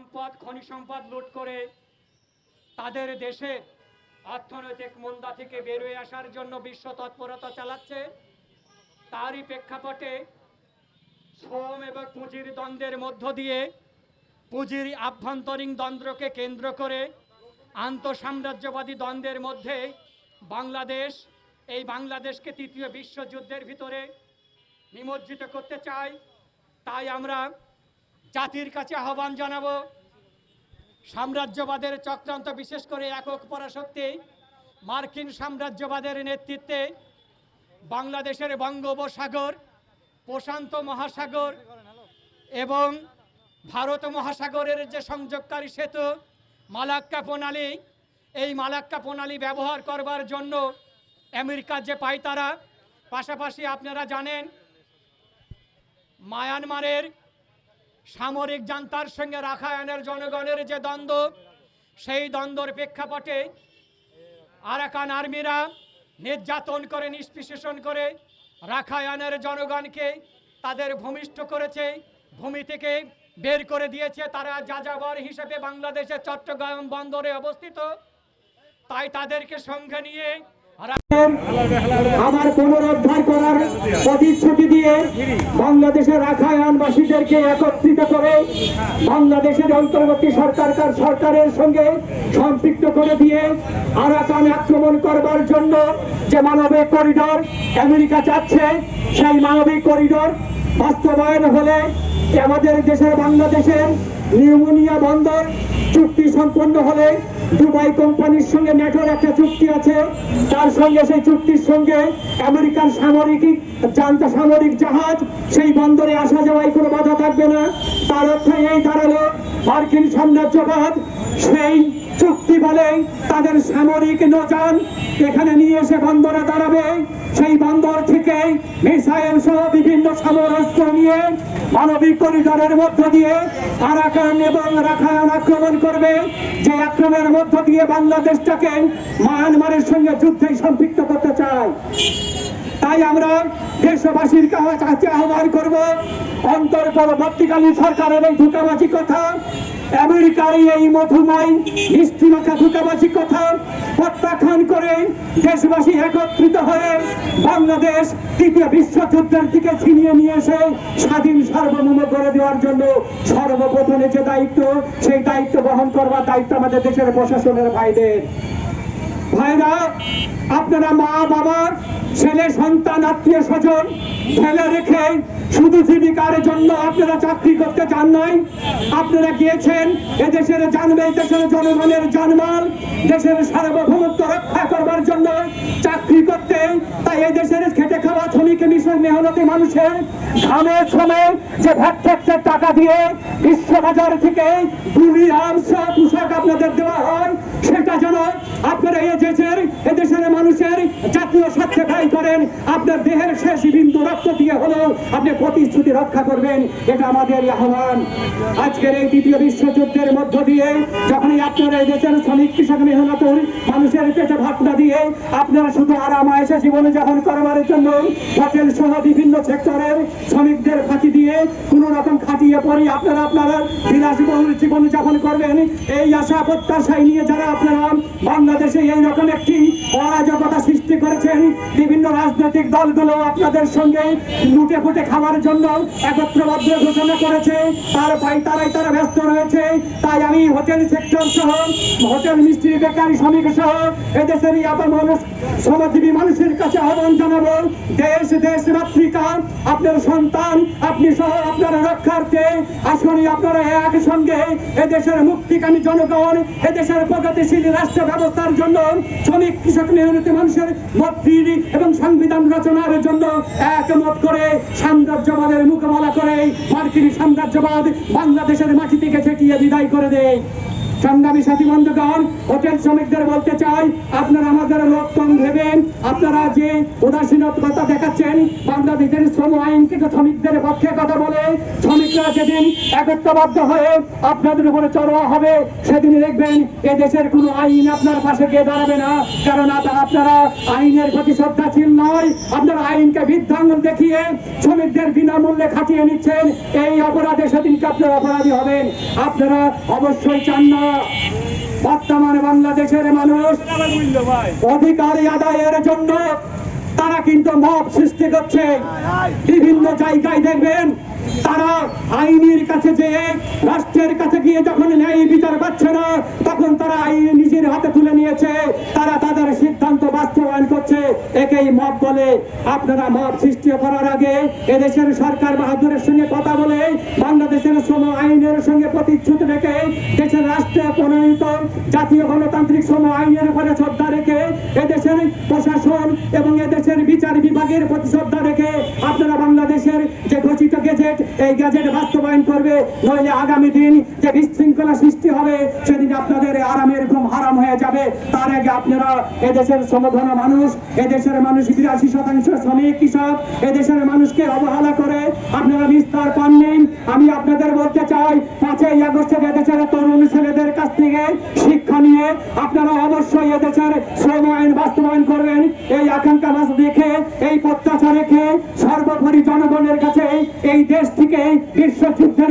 সম্পদ, খনি সম্পদ লুট করে তাদের দেশে অর্থনৈতিক মন্দা থেকে বেরোয় আসার জন্য বিশ্ব তৎপরতা চালাচ্ছে। তারই প্রেক্ষাপটে শ্রম এবং পুঁজির দ্বন্দ্বের মধ্য দিয়ে পুঁজির আভ্যন্তরীণ দ্বন্দ্বকে কেন্দ্র করে আন্তঃসাম্রাজ্যবাদী দ্বন্দ্বের মধ্যে বাংলাদেশ, এই বাংলাদেশকে তৃতীয় বিশ্বযুদ্ধের ভিতরে নিমজ্জিত করতে চায়। তাই আমরা জাতির কাছে আহ্বান জানাব। সাম্রাজ্যবাদের চক্রান্ত বিশেষ করে একক পরাশক্তি, মার্কিন সাম্রাজ্যবাদের নেতৃত্বে বাংলাদেশের বঙ্গোপসাগর, প্রশান্ত মহাসাগর এবং ভারত মহাসাগরের যে সংযোগকারী সেতু, মালাক্কা প্রণালী, এই মালাক্কা প্রণালী ব্যবহার করবার জন্য আমেরিকার যে পাইতারা, পাশাপাশি আপনারা জানেন, মায়ানমারের সামরিক জান্তার সঙ্গে রাখায়নের জনগণের যে দ্বন্দ্ব, সেই দ্বন্দ্বর প্রেক্ষাপটে আরাকান আর্মিরা নির্যাতন করে, নিষ্পেষণ করে রাখায়নের জনগণকে তাদের ভূমিষ্ঠ করেছে, ভূমি থেকে বের করে দিয়েছে। তারা যাযাবর হিসেবে বাংলাদেশের চট্টগ্রাম বন্দরে অবস্থিত। তাই তাদেরকে সঙ্গে নিয়ে আবার পুনরুদ্ধার করার প্রতিশ্রুতি দিয়ে বাংলাদেশের রাখায়নবাসীদেরকে একত্রিত করে বাংলাদেশের অন্তর্বর্তী সরকার তার সরকারের সঙ্গে সম্পৃক্ত করে দিয়ে আরাকান আক্রমণ করবার জন্য যে মানবিক করিডর আমেরিকা চাচ্ছে, সেই মানবিক করিডর বাস্তবায়ন হলে আমাদের দেশের বাংলাদেশের নিউমোনিয়া বন্দর চুক্তি সম্পন্ন হলে দুবাই কোম্পানির সঙ্গে ন্যাটোর একটা চুক্তি আছে। তার সঙ্গে সেই চুক্তির সঙ্গে আমেরিকার সামরিক জান্তা সামরিক জাহাজ সেই বন্দরে আসা যাওয়ায় কোনো বাধা থাকবে না। তার অর্থ এই দাঁড়াল মার্কিন সাম্রাজ্যবাদ সেই চুক্তি বলে তাদের সামরিক নৌযান এখানে নিয়ে এসে বন্দরে দাঁড়াবে। সেই বন্দর থেকে মিসাইল সহ বিভিন্ন সমরাস্ত্র নিয়ে মানবিক করিডরের মধ্য দিয়ে আরাকান এবং রাখায়ন আক্রমণ করবে। যে আক্রমণের মধ্য দিয়ে বাংলাদেশটাকে মায়ানমারের সঙ্গে যুদ্ধে সম্পৃক্ত করতে চায়। তাই আমরা দেশবাসীর কাছে আহ্বান করব, অন্তর পরবর্তীকালীন সরকারের এই ধুকাবাজি কথা আমেরিকার এই মধুময় স্থিরতা কথা প্রত্যাখ্যান করে দেশবাসী একত্রিত হয়ে বাংলাদেশ তৃতীয় বিশ্বযুদ্ধের দিকে ছিনিয়ে নিয়ে এসে স্বাধীন সার্বভৌম করে দেওয়ার জন্য সর্বপ্রথমে যে দায়িত্ব, সেই দায়িত্ব বহন করবার দায়িত্ব আমাদের দেশের প্রশাসনের ভাইদের। ভাইরা, আপনারা মা, বাবা, ছেলে, সন্তান, আত্মীয়, স্বজন, ফেলে রেখে শুধু জীবিকার জন্য আপনারা চাকরি করতে চান নাই। আপনারা গিয়েছেন এদেশের জানবে দেশের জনগণের জানমাল, দেশের সার্বভৌমত্ব রক্ষা করবার জন্য চাকরি করতে। তাই এই দেশের খেটে খাওয়া শ্রমিক, মিশন, মেহনতি মানুষের ঘামে শ্রমে যে ভ্যাট ট্যাক্সের টাকা দিয়ে বিশ্ববাজার থেকে গুলি আমসা পোশাক আপনাদের দেওয়া হয়, সেটা যেন আপনারা এই দেশের মানুষের জাতীয় স্বার্থে ব্যয় করেন। আপনার দেহের শেষ বিন্দু রক্ত দিয়ে হলেও আপনি প্রতিশ্রুতি রক্ষা করবেন, এটা আমাদের আহ্বান। আজকের এই দ্বিতীয় বিশ্বযুদ্ধের মধ্য দিয়ে যখনই আপনারা এই শ্রমিক, কৃষক, মেহনতুর মানুষের পেটে ভাবনা দিয়ে আপনারা শুধু আরাম আয়সা জীবনযাপন করবার জন্য হোটেল সহ বিভিন্ন সেক্টরের শ্রমিকদের ফাঁকি দিয়ে কোন রকম খাটিয়ে পরে আপনারা আপনারা বিলাসবহুল জীবনযাপন করবেন। এই আশা, প্রত্যাশায় নিয়ে যারা আপনারা বাংলাদেশে এই রকম একটি অরাজকতা সৃষ্টি করেছেন বিভিন্ন রাজনৈতিক দলগুলো আপনাদের সঙ্গে লুটে ফুটে খাওয়ার জন্য একত্রবদ্ধ ঘোষণা করেছে। তার তারাই তারা ব্যস্ত রয়েছে। তাই আমি হোটেল সেক্টর সহ, হোটেল মিস্ত্রি, বেকারি, শ্রমিক সহ এদেশের মানুষ সমাজজীবী মানুষের কাছে আহ্বান জানাব। দেশ দেশ, মাতৃকা, আপনার সন্তান, আপনি সহ আপনার রক্ষার্থে আসলে আপনারা একসঙ্গে। এদেশের মুক্তিকামী জনগণ, এদেশের প্রগতিশীল রাষ্ট্র ব্যবস্থার জন্য শ্রমিক, কৃষক মেহনতি মানুষের মন্ত্রী এবং সংবিধান রচনার জন্য একমত করে সাম্রাজ্যবাদের মোকাবেলা করে মার্কিন সাম্রাজ্যবাদ বাংলাদেশের মাটি থেকে ছেটিয়ে বিদায় করে দেয়। সংগ্রামী সাথী বন্ধুগণ, হোটেল শ্রমিকদের বলতে চাই, আপনারা আমাদের লোক কম ভেবেন, আপনারা যে উদাসীনতা দেখাচ্ছেন, বাংলাদেশের শ্রম আইন থেকে শ্রমিকদের পক্ষে কথা বলে, শ্রমিকরা যেদিন একত্রবদ্ধ হয়ে আপনাদের উপরে চড়াও হবে সেদিন দেখবেন এ দেশের কোনো আইন আপনার পাশে গিয়ে দাঁড়াবে না। কারণ আপনারা আইনের প্রতি শ্রদ্ধাশীল নয়, আপনারা আইনকে বৃদ্ধাঙ্গুল দেখিয়ে শ্রমিকদের বিনামূল্যে খাটিয়ে নিচ্ছেন, এই অপরাধে সেদিনকে আপনারা অপরাধী হবেন। আপনারা অবশ্যই চান না বর্তমান বাংলাদেশের মানুষ অধিকার আদায়ের জন্য তারা কিন্তু মত সৃষ্টি করছে। বিভিন্ন জায়গায় দেখবেন তারা আইনের কাছে যে রাষ্ট্রের কাছে গিয়ে যখন ন্যায় বিচার পাচ্ছে না, তখন তারা আইন নিজের হাতে তুলে নিয়েছে। তারা তাদের সিদ্ধান্ত বাস্তবায়ন করছে। একেই মব বলে। আপনারা মব সৃষ্টি করার আগে এদেশের সরকার বাহাদুরের সঙ্গে কথা বলে, বাংলাদেশের শ্রম আইনের সঙ্গে প্রতিশ্রুতি রেখে দেশের রাষ্ট্রে প্রণয়িত জাতীয় গণতান্ত্রিক শ্রম আইনের উপরে শ্রদ্ধা রেখে এদেশের প্রশাসন এবং এদেশের বিচার বিভাগের প্রতি শ্রদ্ধা রেখে আপনারা বাংলাদেশের যে ঘোষিত গেজেট, এই গেজেট বাস্তবায়ন করবে। নইলে আগামী দিন যে বিশৃঙ্খলা সৃষ্টি হবে, সেদিন আপনাদের আরামের ঘুম হারাম হয়ে যাবে। তার আগে আপনারা এদেশের সমধন মানুষ, এদেশের মানুষ বিরাশি শতাংশ শ্রমিক, কৃষক, এদেশের মানুষকে অবহেলা করে আপনারা বিস্তার পাননি। আমি আপনাদের বলতে চাই, পাঁচই আগস্টে এদেশের তরুণ ছেলেদের কাছ থেকে আপনারা অবশ্যই এদেশের শ্রম আইন বাস্তবায়ন করবেন। এই আকাঙ্ক্ষা মাস দেখে, এই প্রত্যাশা রেখে সর্বোপরি জনগণের কাছে এই দেশ থেকে বিশ্বযুদ্ধের